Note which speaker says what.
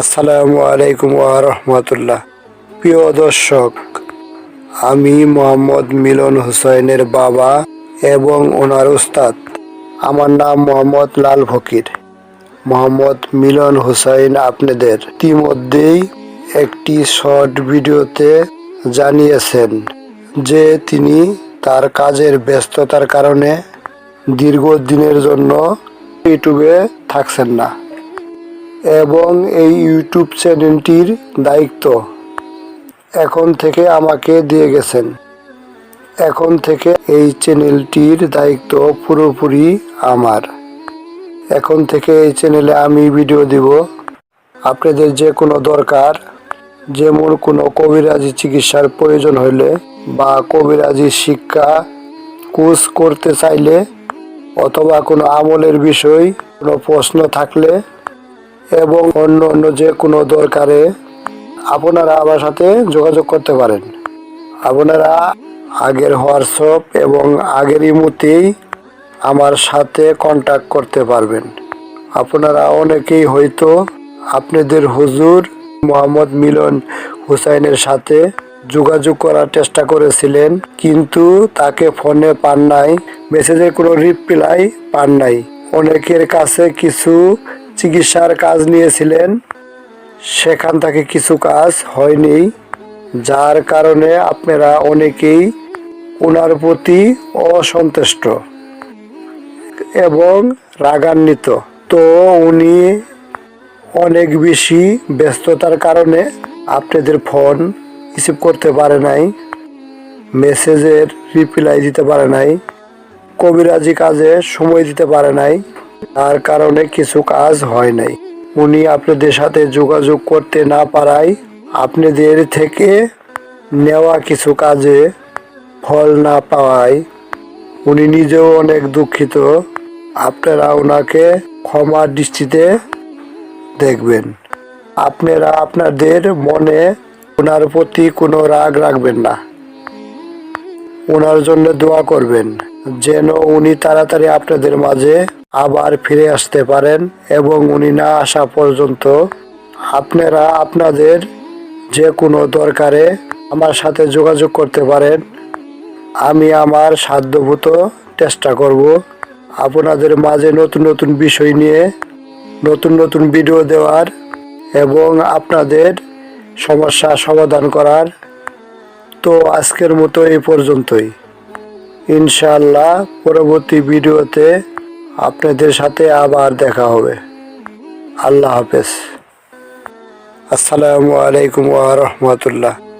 Speaker 1: আসসালামু আলাইকুম রহমতুল্লাহ প্রিয় দর্শক, আমি মোহাম্মদ মিলন হুসাইনের বাবা এবং ওনার উস্তাদ। আমার নাম মোহাম্মদ লাল ফকির। মোহাম্মদ মিলন হুসাইন আপনাদের ইতিমধ্যেই একটি শর্ট ভিডিওতে জানিয়েছেন যে তিনি তার কাজের ব্যস্ততার কারণে দীর্ঘদিনের জন্য ইউটিউবে থাকছেন না। এবং এই ইউটিউব চ্যানেলটির দায়িত্ব এখন থেকে আমাকে দিয়ে গেছেন। এখন থেকে এই চ্যানেলটির দায়িত্ব পুরোপুরি আমার। এখন থেকে এই চ্যানেলে আমি ভিডিও দিব। আপনাদের যে কোনো দরকার, যেমন কোনো কবিরাজি চিকিৎসার প্রয়োজন হলে বা কবিরাজি শিক্ষা, কোর্স করতে চাইলে অথবা কোনো আমলের বিষয়, কোনো প্রশ্ন থাকলে এবং অন্য অন্য যে কোনো দরকারে আপনারা আমার সাথে যোগাযোগ করতে পারেন। আপনারা আগের হোয়াটসঅ্যাপ এবং আগের ইমুতেই আমার সাথে কন্ট্যাক্ট করতে পারবেন। আপনারা অনেকেই হয়তো আপনাদের হুজুর মোহাম্মদ মিলন হুসাইনের সাথে যোগাযোগ করার চেষ্টা করেছিলেন, কিন্তু তাকে ফোনে পান নাই মেসেজের কোনো রিপ্লাই পান নাই। অনেকের কাছে কিছু চিকিৎসার কাজ নিয়েছিলেন, সেখান থেকে কিছু কাজ হয়নি, যার কারণে আপনারা অনেকেই ওনার প্রতি অসন্তুষ্ট এবং রাগান্বিত। তো উনি অনেক বেশি ব্যস্ততার কারণে আপনাদের ফোন রিসিভ করতে পারে নাই, মেসেজের রিপ্লাই দিতে পারে নাই, কবিরাজি কাজে সময় দিতে পারে নাই। তার কারণে কিছু কাজ হয় নাই। উনি আপনাদের সাথে যোগাযোগ করতে না পারায় আপনাদের থেকে নেওয়া কিছু কাজে ফল না পাওয়ায় উনি নিজেও অনেক দুঃখিত। আপনারা ওনাকে ক্ষমার দৃষ্টিতে দেখবেন। আপনারা আপনাদের মনে ওনার প্রতি কোনো রাগ রাখবেন না। ওনার জন্য দোয়া করবেন, যেন উনি তাড়াতাড়ি আপনাদের মাঝে আবার ফিরে আসতে পারেন এবং উনি না আসা পর্যন্ত আপনারা আপনাদের যে কোনো দরকারে আমার সাথে যোগাযোগ করতে পারেন। আমি আমার সাধ্যভূত চেষ্টা করব আপনাদের মাঝে নতুন নতুন বিষয় নিয়ে, নতুন নতুন ভিডিও দেওয়ার এবং আপনাদের সমস্যা সমাধান করার। তো আজকের মতো এই পর্যন্তই। ইনশাআল্লাহ পরবর্তী ভিডিওতে আপনাদের সাথে আবার দেখা হবে। আল্লাহ হাফেজ। আসসালামু আলাইকুম ওয়া রাহমাতুল্লাহ।